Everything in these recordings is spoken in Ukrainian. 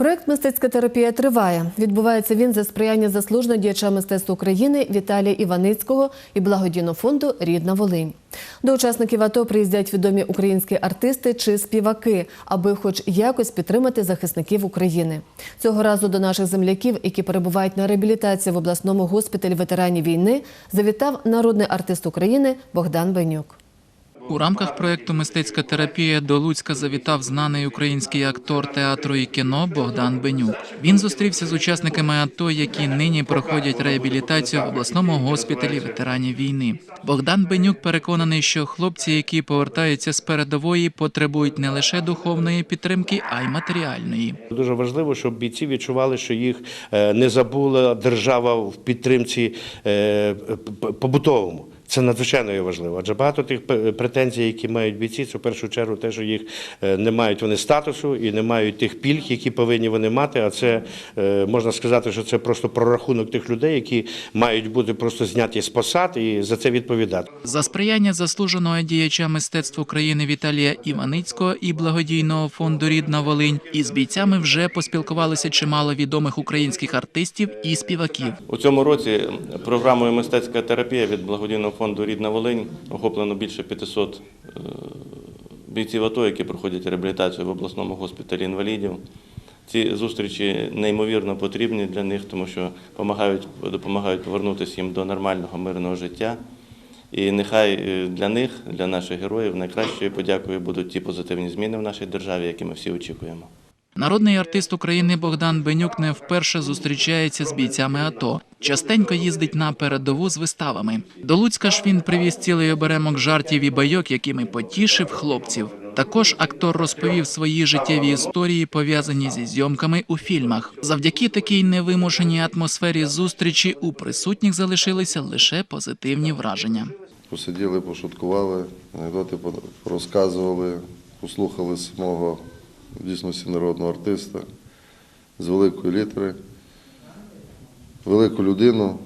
Проект Мистецька терапія триває. Відбувається він за сприяння заслуженого діяча мистецтва України Віталія Іваницького і благодійного фонду Рідна Волинь. До учасників АТО приїздять відомі українські артисти чи співаки, аби хоч якось підтримати захисників України. Цього разу до наших земляків, які перебувають на реабілітації в обласному госпіталі ветеранів війни, завітав народний артист України Богдан Бенюк. У рамках проєкту Мистецька терапія до Луцька завітав знаний український актор театру і кіно Богдан Бенюк. Він зустрівся з учасниками АТО, які нині проходять реабілітацію в обласному госпіталі ветеранів війни. Богдан Бенюк переконаний, що хлопці, які повертаються з передової, потребують не лише духовної підтримки, а й матеріальної. Дуже важливо, щоб бійці відчували, що їх е, не забула держава в підтримці е, побутовому. Це надзвичайно є важливо. Адже багато тих претензій, які мають бійці, це в першу чергу те, що їх е, не мають вони статусу і не мають тих пільг, які повинні вони мати. А це е, можна сказати, що це просто прорахунок тих людей, які мають бути просто зняті з посад і за це відповідати. За сприяння заслуженого діяча мистецтв України Віталія Іваницького і благодійного фонду Рідна Волинь із бійцями вже поспілкувалися чимало відомих українських артистів і співаків. У цьому році програмою Мистецька терапія від благодійного фонду Рідна Волинь охоплено більше 500 е, бійців АТО, які проходять реабілітацію в обласному госпіталі інвалідів. Ці зустрічі неймовірно потрібні для них, тому що допомагають, допомагають повернутися їм до нормального мирного життя. І нехай е, для них, для наших героїв, найкращою подякою будуть ті позитивні зміни в нашій державі, які ми всі очікуємо. Народний артист України Богдан Бенюк не вперше зустрічається з бійцями АТО. Частенько їздить на передову з виставами. До Луцька ж він привіз цілий оберемок жартів і байок, якими потішив хлопців. Також актор розповів свої життєві історії, пов'язані зі зйомками у фільмах. Завдяки такій невимушеній атмосфері зустрічі у присутніх залишилися лише позитивні враження. Посиділи, пошуткували, анекдоти розказували, послухали самого дійсно всенародного артиста з великої літери, велику людину,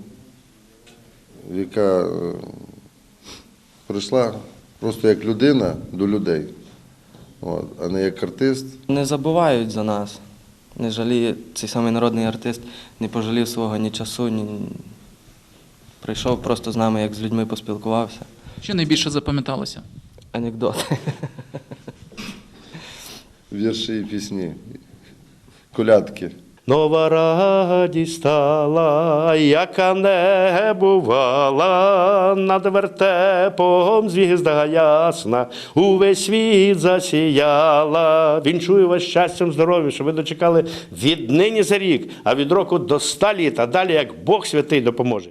яка е, прийшла просто як людина до людей, от, а не як артист. Не забувають за нас. Не жаліє цей самий народний артист, не пожалів свого ні часу, ні. Прийшов просто з нами, як з людьми поспілкувався. Що найбільше запам'яталося? Анекдоти. Вірші і пісні, колядки. Нова радість стала, яка не бувала, над вертепом звізда ясна, увесь світ засіяла. Вінчую вас щастям, здоров'ям, щоб ви дочекали від нині за рік, а від року до ста літ, а далі як Бог святий допоможе.